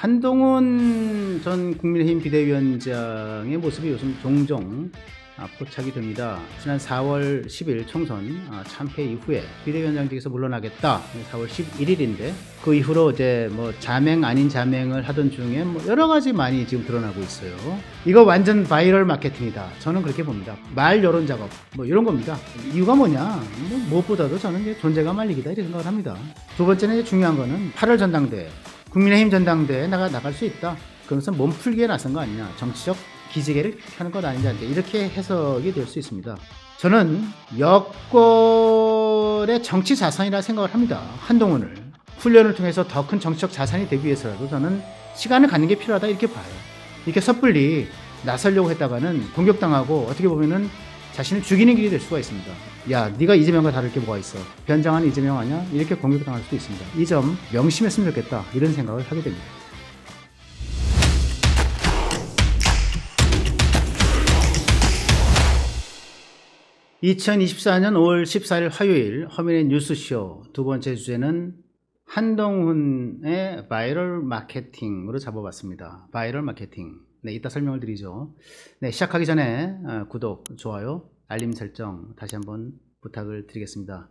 한동훈 전 국민의힘 비대위원장의 모습이 요즘 종종 아, 포착이 됩니다. 지난 4월 10일 총선 아, 참패 이후에 비대위원장직에서 물러나겠다. 4월 11일인데 그 이후로 이제 뭐 자맹 아닌 자맹을 하던 중에 뭐 여러 가지 많이 지금 드러나고 있어요. 이거 완전 바이럴 마케팅이다. 저는 그렇게 봅니다. 말 여론 작업 뭐 이런 겁니다. 이유가 뭐냐? 뭐 무엇보다도 저는 존재감 알리기다 이렇게 생각을 합니다. 두 번째는 중요한 거는 8월 전당대회 국민의힘 전당대회에 나가 나갈 수 있다. 그러면서 몸풀기에 나선 거 아니냐. 정치적 기지개를 펴는 것 아니냐. 이렇게 해석이 될 수 있습니다. 저는 여권의 정치 자산이라 생각을 합니다. 한동훈을 훈련을 통해서 더 큰 정치적 자산이 되기 위해서라도 저는 시간을 갖는 게 필요하다 이렇게 봐요. 이렇게 섣불리 나서려고 했다가는 공격당하고 어떻게 보면은 자신을 죽이는 길이 될 수가 있습니다. 야, 네가 이재명과 다를 게 뭐가 있어? 변장한 이재명 아니야? 이렇게 공격당할 수도 있습니다. 이 점 명심했으면 좋겠다. 이런 생각을 하게 됩니다. (2024년 5월 14일) 화요일 허민의 뉴스쇼 두 번째 주제는 한동훈의 바이럴 마케팅으로 잡아봤습니다. 바이럴 마케팅. 네, 이따 설명을 드리죠. 네, 시작하기 전에 어, 구독, 좋아요, 알림 설정 다시 한번 부탁을 드리겠습니다.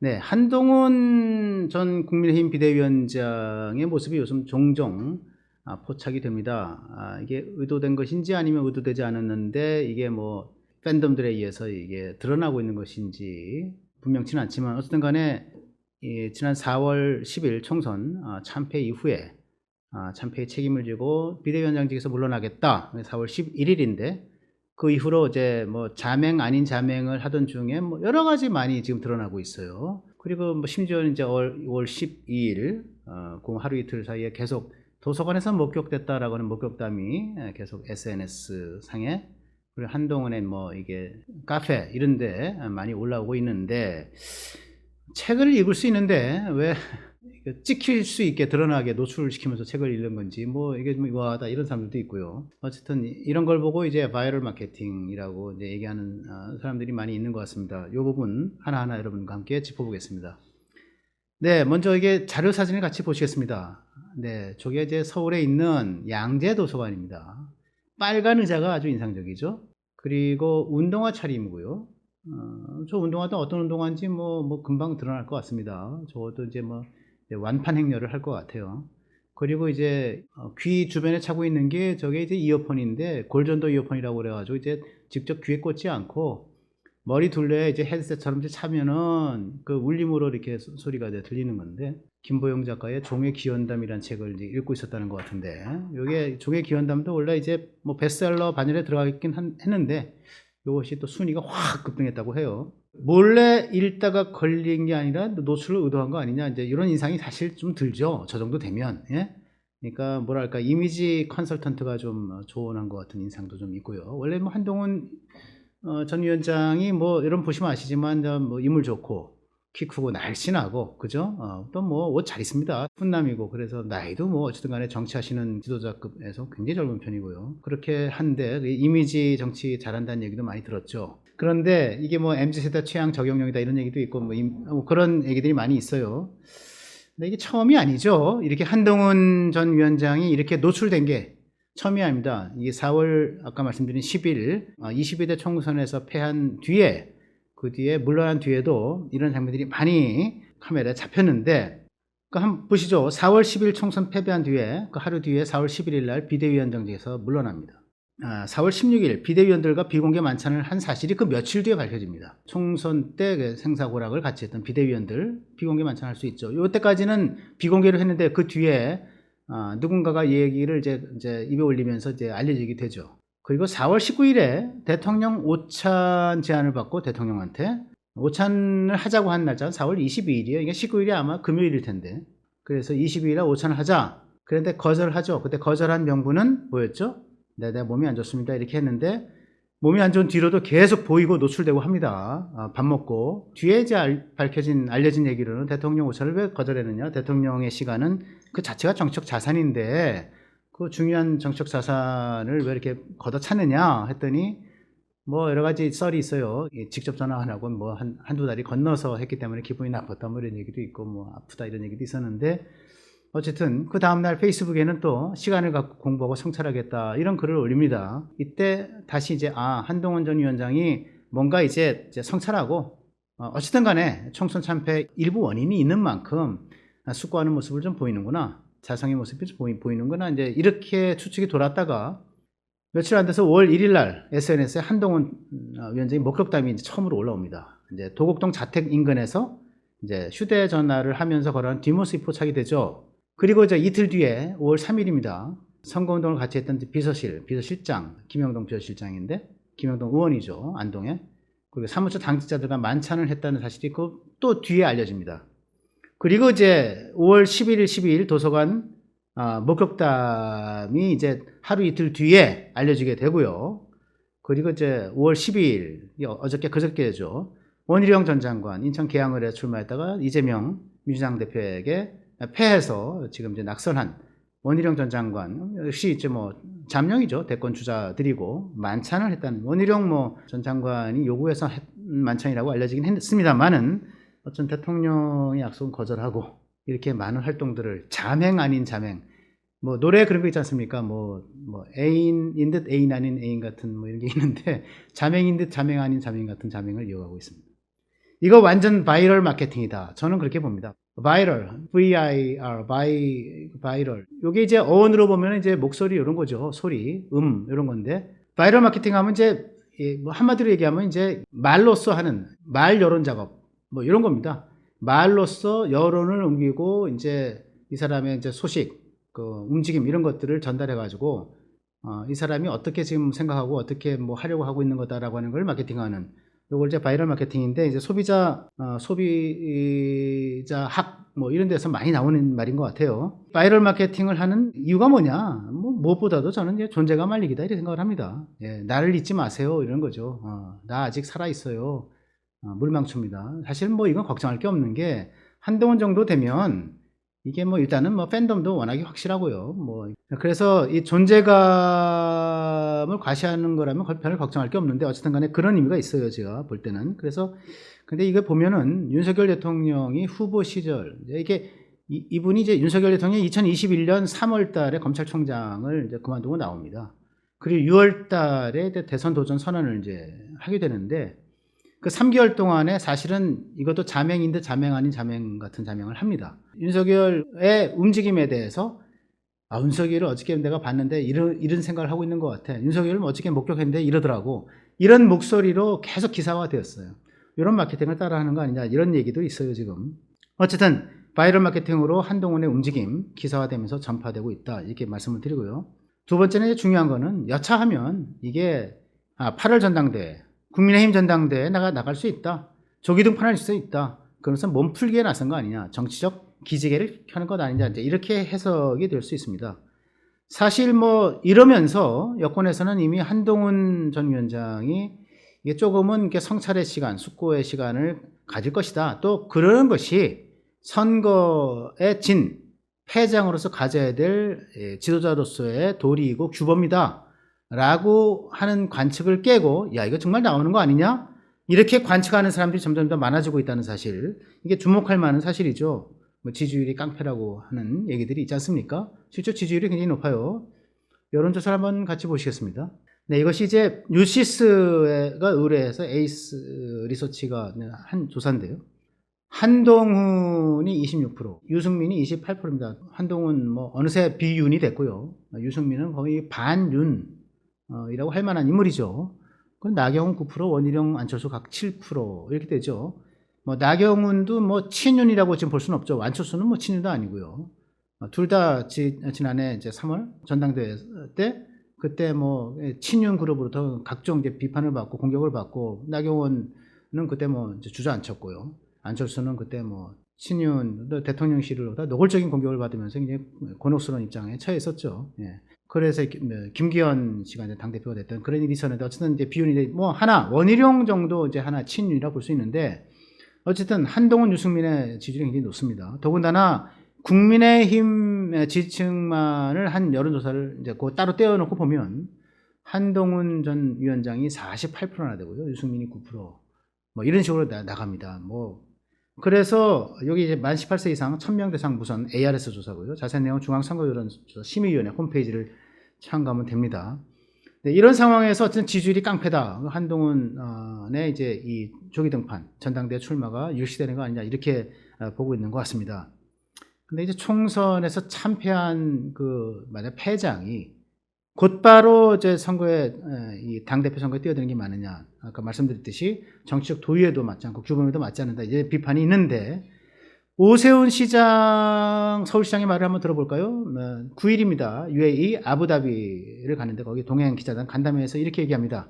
네, 한동훈 전 국민의힘 비대위원장의 모습이 요즘 종종 아, 포착이 됩니다. 아, 이게 의도된 것인지 아니면 의도되지 않았는데 이게 뭐 팬덤들에 의해서 이게 드러나고 있는 것인지 분명치는 않지만 어쨌든 간에 이 지난 4월 10일 총선 아, 참패 이후에 아, 참패의 책임을 지고 비대위원장직에서 물러나겠다. 4월 11일인데 그 이후로 이제 뭐 자맹 아닌 자맹을 하던 중에 뭐 여러 가지 많이 지금 드러나고 있어요. 그리고 뭐 심지어는 이제 5월, 5월 12일 어, 그 하루 이틀 사이에 계속 도서관에서 목격됐다라고 하는 목격담이 예, 계속 SNS 상에 그리고 한동안에 뭐 이게 카페 이런데 많이 올라오고 있는데 책을 읽을 수 있는데 왜 찍힐 수 있게 드러나게 노출시키면서 책을 읽는 건지 뭐 이게 좀 이거하다 이런 사람들도 있고요. 어쨌든 이런 걸 보고 이제 바이럴 마케팅이라고 이제 얘기하는 어, 사람들이 많이 있는 것 같습니다. 이 부분 하나하나 여러분과 함께 짚어보겠습니다. 네, 먼저 이게 자료 사진을 같이 보시겠습니다. 네, 저게 이제 서울에 있는 양재 도서관입니다. 빨간 의자가 아주 인상적이죠. 그리고 운동화 차림이고요. 어, 저 운동화도 어떤 운동화인지 뭐, 뭐 금방 드러날 것 같습니다. 저것도 이제 뭐 이제 완판 행렬을 할 것 같아요. 그리고 이제 어, 귀 주변에 차고 있는 게 저게 이제 이어폰인데 골전도 이어폰이라고 그래가지고 이제 직접 귀에 꽂지 않고 머리 둘레에 이제 헤드셋처럼 이제 차면은 그 울림으로 이렇게 소- 이제 들리는 건데 김보영 작가의 종의 기원담이라는 책을 이제 읽고 있었다는 것 같은데 이게 종의 기원담도 원래 이제 뭐 베스트셀러 반열에 들어가 있긴 한- 했는데 이것이 또 순위가 확 급등했다고 해요. 몰래 읽다가 걸린 게 아니라 노출을 의도한 거 아니냐 이제 이런 인상이 사실 좀 들죠. 저 정도 되면 예. 그러니까 뭐랄까 이미지 컨설턴트가 좀 조언한 것 같은 인상도 좀 있고요. 원래 뭐 한동훈 어, 전 위원장이 뭐 여러분 보시면 아시지만 저뭐 인물 좋고 키 크고 날씬하고 그죠? 어, 또뭐 옷 잘 입습니다. 훈남이고 그래서 나이도 뭐 어쨌든 간에 정치하시는 지도자급에서 굉장히 젊은 편이고요. 그렇게 한데 그 이미지 정치 잘한다는 얘기도 많이 들었죠. 그런데 이게 뭐 MZ세대 취향 적용령이다 이런 얘기도 있고 뭐, 임- 뭐 그런 얘기들이 많이 있어요. 근데 이게 처음이 아니죠. 이렇게 한동훈 전 위원장이 이렇게 노출된 게 처음이 아닙니다. 이게 4월 아까 말씀드린 10일 22대 총선에서 패한 뒤에 그 뒤에 물러난 뒤에도 이런 장면들이 많이 카메라에 잡혔는데 그 한번 보시죠. 4월 10일 총선 패배한 뒤에 그 하루 뒤에 4월 11일 날 비대위원장직에서 물러납니다. 아, 4월 16일 비대위원들과 비공개 만찬을 한 사실이 그 며칠 뒤에 밝혀집니다. 총선 때그 생사고락을 같이 했던 비대위원들 비공개 만찬할 수 있죠. 이때까지는 비공개로 했는데 그 뒤에 아, 누군가가 이 얘기를 이제, 이제 입에 올리면서 이제 알려지게 되죠. 그리고 4월 19일에 대통령 오찬 제안을 받고 대통령한테 오찬을 하자고 한 날짜는 4월 22일이에요. 이게 19일이 아마 금요일일 텐데. 그래서 22일에 오찬을 하자. 그런데 거절하죠. 그때 거절한 명분은 뭐였죠? 네, 내가 몸이 안 좋습니다. 이렇게 했는데 몸이 안 좋은 뒤로도 계속 보이고 노출되고 합니다. 아, 밥 먹고 뒤에 이제 알- 밝혀진 알려진 얘기로는 대통령 오찬을 왜 거절했느냐? 대통령의 시간은 그 자체가 정치적 자산인데 그 중요한 정치적 자산을 왜 이렇게 걷어찼느냐 했더니 뭐 여러 가지 썰이 있어요. 이 직접 전화 안 하고 뭐 한, 한두 달이 건너서 했기 때문에 기분이 나빴다 뭐 이런 얘기도 있고 뭐 아프다 이런 얘기도 있었는데 어쨌든 그 다음날 페이스북에는 또 시간을 갖고 공부하고 성찰하겠다 이런 글을 올립니다. 이때 다시 이제 아 한동훈 전 위원장이 뭔가 이제, 이제 성찰하고 어, 어쨌든 간에 총선 참패 일부 원인이 있는 만큼 아, 숙고하는 모습을 좀 보이는구나 자성의 모습이 좀 보이, 보이는구나 이제 이렇게 추측이 돌았다가 며칠 안 돼서 5월 1일 날 SNS에 한동훈 어, 위원장의 목격담이 이제 처음으로 올라옵니다. 이제 도곡동 자택 인근에서 이제 휴대전화를 하면서 걸어간 뒷모습이 포착이 되죠. 그리고 이제 이틀 뒤에 5월 3일입니다. 선거운동을 같이 했던 비서실, 비서실장, 김영동 비서실장인데, 김영동 의원이죠. 안동에. 그리고 사무처 당직자들과 만찬을 했다는 사실이 그또 뒤에 알려집니다. 그리고 이제 5월 11일, 12일 도서관 아, 목격담이 이제 하루 이틀 뒤에 알려지게 되고요. 그리고 이제 5월 12일, 어저께 그저께죠. 원희룡 전 장관 인천 계양을에 출마했다가 이재명 민주당 대표에게 패해서 지금 이제 낙선한 원희룡 전 장관 역시 이제 뭐 잠룡이죠 대권 주자들이고 만찬을 했다는 원희룡 뭐 전 장관이 요구해서 했- 만찬이라고 알려지긴 했습니다만은 어떤 대통령의 약속은 거절하고 이렇게 많은 활동들을 자맹 아닌 자맹 뭐 노래 그런 거 있지 않습니까? 뭐, 뭐 애인인 듯 애인 아닌 애인 같은 뭐 이런 게 있는데 자맹인 듯 자맹 아닌 자맹 같은 자맹을 이어가고 있습니다. 이거 완전 바이럴 마케팅이다. 저는 그렇게 봅니다. 바이럴, V-I-R, 바이, 바이럴. 요게 이제 어원으로 보면 이제 목소리 이런 거죠. 소리, 음, 이런 건데. 바이럴 마케팅 하면 이제, 예, 뭐 한마디로 얘기하면 이제 말로써 하는 말 여론 작업, 뭐 이런 겁니다. 말로써 여론을 옮기고 이제 이 사람의 이제 소식, 그 움직임 이런 것들을 전달해 가지고 어, 이 사람이 어떻게 지금 생각하고 어떻게 뭐 하려고 하고 있는 거다라고 하는 걸 마케팅하는 요걸 이제 바이럴 마케팅인데 이제 소비자 어, 소비자 학 뭐 이런 데서 많이 나오는 말인 것 같아요. 바이럴 마케팅을 하는 이유가 뭐냐? 뭐 무엇보다도 저는 이제 존재감 알리기다 이렇게 생각을 합니다. 예, 나를 잊지 마세요 이런 거죠. 어, 나 아직 살아 있어요. 어, 물망초입니다. 사실 뭐 이건 걱정할 게 없는 게 한동훈 정도 되면 이게 뭐 일단은 뭐 팬덤도 워낙에 확실하고요. 뭐 그래서 이 존재감을 과시하는 거라면 걸- 별로 걱정할 게 없는데 어쨌든 간에 그런 의미가 있어요. 제가 볼 때는. 그래서 근데 이거 보면은 윤석열 대통령이 후보 시절 이게 이, 이분이 이제 윤석열 대통령이 2021년 3월 달에 검찰총장을 이제 그만두고 나옵니다. 그리고 6월 달에 대선 도전 선언을 이제 하게 되는데 그 3개월 동안에 사실은 이것도 자맹인 듯 자맹 아닌 자맹 같은 자맹을 합니다. 윤석열의 움직임에 대해서 아, 윤석열을 어저께 내가 봤는데 이런, 이런 생각을 하고 있는 것 같아. 윤석열을 어저께 목격했는데 이러더라고. 이런 목소리로 계속 기사화 되었어요. 이런 마케팅을 따라하는 거 아니냐 이런 얘기도 있어요 지금. 어쨌든 바이럴 마케팅으로 한동훈의 움직임 기사화되면서 전파되고 있다 이렇게 말씀을 드리고요. 두 번째는 중요한 거는 여차하면 이게 아, 8월 전당대회 국민의힘 전당대회에 나가 나갈 수 있다. 조기 등판할 수 있다. 그러면서 몸풀기에 나선 거 아니냐. 정치적 기지개를 켜는 것 아니냐. 이제 이렇게 해석이 될 수 있습니다. 사실 뭐 이러면서 여권에서는 이미 한동훈 전 위원장이 이게 조금은 성찰의 시간, 숙고의 시간을 가질 것이다. 또 그러는 것이 선거의 진 패장으로서 가져야 될 예, 지도자로서의 도리이고 규범이다. 라고 하는 관측을 깨고 야 이거 정말 나오는 거 아니냐? 이렇게 관측하는 사람들이 점점 더 많아지고 있다는 사실 이게 주목할 만한 사실이죠. 뭐 지지율이 깡패라고 하는 얘기들이 있지 않습니까? 실제 지지율이 굉장히 높아요. 여론조사를 한번 같이 보시겠습니다. 네, 이것이 이제 뉴시스가 의뢰해서 에이스 리서치가 한 조사인데요. 한동훈이 26%, 유승민이 28%입니다. 한동훈 뭐 어느새 비윤이 됐고요. 유승민은 거의 반윤 어, 이라고 할 만한 인물이죠. 그 나경원 9%, 원희룡, 안철수 각 7% 이렇게 되죠. 뭐 나경원도 뭐 친윤이라고 지금 볼 수는 없죠. 안철수는 뭐 친윤도 아니고요. 둘 다 지난해 이제 3월 전당대회 때 그때 뭐 친윤 그룹으로부터 각종 이제 비판을 받고 공격을 받고 나경원은 그때 뭐 주저앉혔고요. 안철수는 그때 뭐 친윤 또 대통령실을 다 노골적인 공격을 받으면서 굉장히 곤혹스러운 입장에 처해 있었죠. 예. 그래서 김- 뭐 김기현 씨가 이제 당대표가 됐던 그런 일이 있었는데 어쨌든 이제 비윤이 뭐 하나 원희룡 정도 이제 하나 친윤이라 볼수 있는데 어쨌든 한동훈 유승민의 지지율이 굉장히 높습니다. 더군다나 국민의힘 지지층만을 한 여론조사를 이제 그 따로 떼어놓고 보면 한동훈 전 위원장이 48%나 되고요. 유승민이 9%. 뭐 이런 식으로 나, 나갑니다. 뭐 그래서 여기 이제 만 18세 이상 1000명 대상 무선 ARS 조사고요. 자세한 내용은 중앙선거여론조사 심의위원회 홈페이지를 참가하면 됩니다. 네, 이런 상황에서 어쨌든 지지율이 깡패다. 한동훈의 이제 이 조기 등판, 전당대 출마가 유시되는 거 아니냐 이렇게 어, 보고 있는 것 같습니다. 근데 이제 총선에서 참패한 그 만약 패장이 곧바로 이제 선거에 에, 이 당대표 선거에 뛰어드는 게 맞느냐 아까 말씀드렸듯이 정치적 도의에도 맞지 않고 규범에도 맞지 않는다 이제 비판이 있는데 오세훈 시장 서울시장의 말을 한번 들어볼까요? 9일입니다. UAE 아부다비를 가는데 거기 동행 기자단 간담회에서 이렇게 얘기합니다.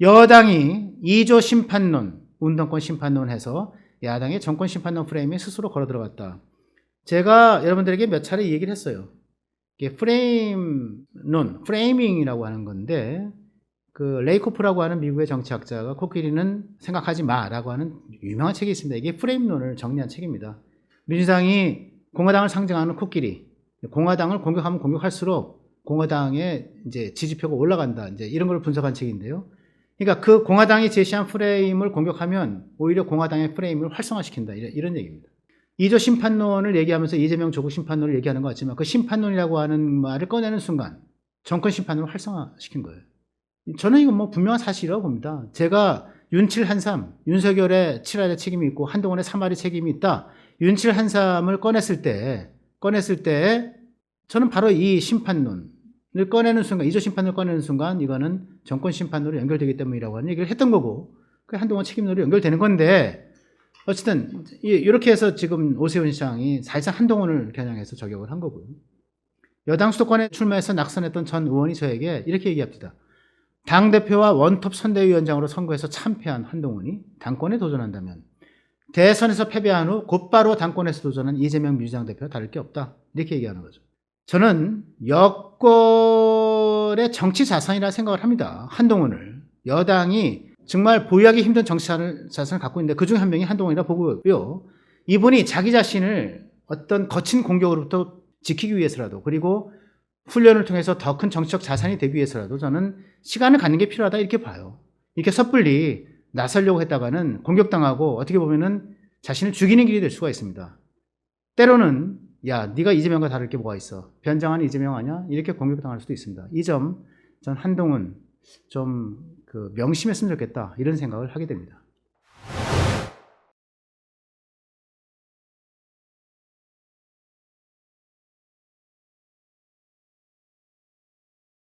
여당이 2조 심판론, 운동권 심판론 해서 야당의 정권 심판론 프레임에 스스로 걸어 들어갔다. 제가 여러분들에게 몇 차례 이 얘기를 했어요. 이게 프레임론, 프레이밍이라고 하는 건데 그 레이코프라고 하는 미국의 정치학자가 코끼리는 생각하지 마라고 하는 유명한 책이 있습니다. 이게 프레임론을 정리한 책입니다. 민주당이 공화당을 상징하는 코끼리, 공화당을 공격하면 공격할수록 공화당의 이제 지지표가 올라간다. 이제 이런 걸 분석한 책인데요. 그러니까 그 공화당이 제시한 프레임을 공격하면 오히려 공화당의 프레임을 활성화시킨다. 이런, 이런 얘기입니다. 이조 심판론을 얘기하면서 이재명 조국 심판론을 얘기하는 것 같지만 그 심판론이라고 하는 말을 꺼내는 순간 정권 심판론을 활성화시킨 거예요. 저는 이건 뭐 분명한 사실이라고 봅니다. 제가 윤칠 한삼, 윤석열의 7할의 책임이 있고 한동훈의 3할의 책임이 있다. 윤칠 한삼을 꺼냈을 때, 꺼냈을 때 저는 바로 이 심판론을 꺼내는 순간, 이조 심판을 꺼내는 순간 이거는 정권 심판으로 연결되기 때문이라고 하는 얘기를 했던 거고 그 한동훈 책임론으로 연결되는 건데 어쨌든 이- 이렇게 해서 지금 오세훈 시장이 사실상 한동훈을 겨냥해서 저격을 한 거고요. 여당 수도권에 출마해서 낙선했던 전 의원이 저에게 이렇게 얘기합니다. 당대표와 원톱 선대위원장으로 선거에서 참패한 한동훈이 당권에 도전한다면 대선에서 패배한 후 곧바로 당권에서 도전한 이재명 민주당 대표와 다를 게 없다. 이렇게 얘기하는 거죠. 저는 여권의 정치 자산이라 생각을 합니다. 한동훈을. 여당이 정말 보유하기 힘든 정치 자산을, 갖고 있는데 그 중에 한 명이 한동훈이라 보고요. 이분이 자기 자신을 어떤 거친 공격으로부터 지키기 위해서라도 그리고 훈련을 통해서 더 큰 정치적 자산이 되기 위해서라도 저는 시간을 갖는 게 필요하다 이렇게 봐요. 이렇게 섣불리 나서려고 했다가는 공격당하고 어떻게 보면은 자신을 죽이는 길이 될 수가 있습니다. 때로는 야 네가 이재명과 다를 게 뭐가 있어 변장한 이재명 아니야 이렇게 공격당할 수도 있습니다. 이 점 전 한동훈 좀 그 명심했으면 좋겠다 이런 생각을 하게 됩니다.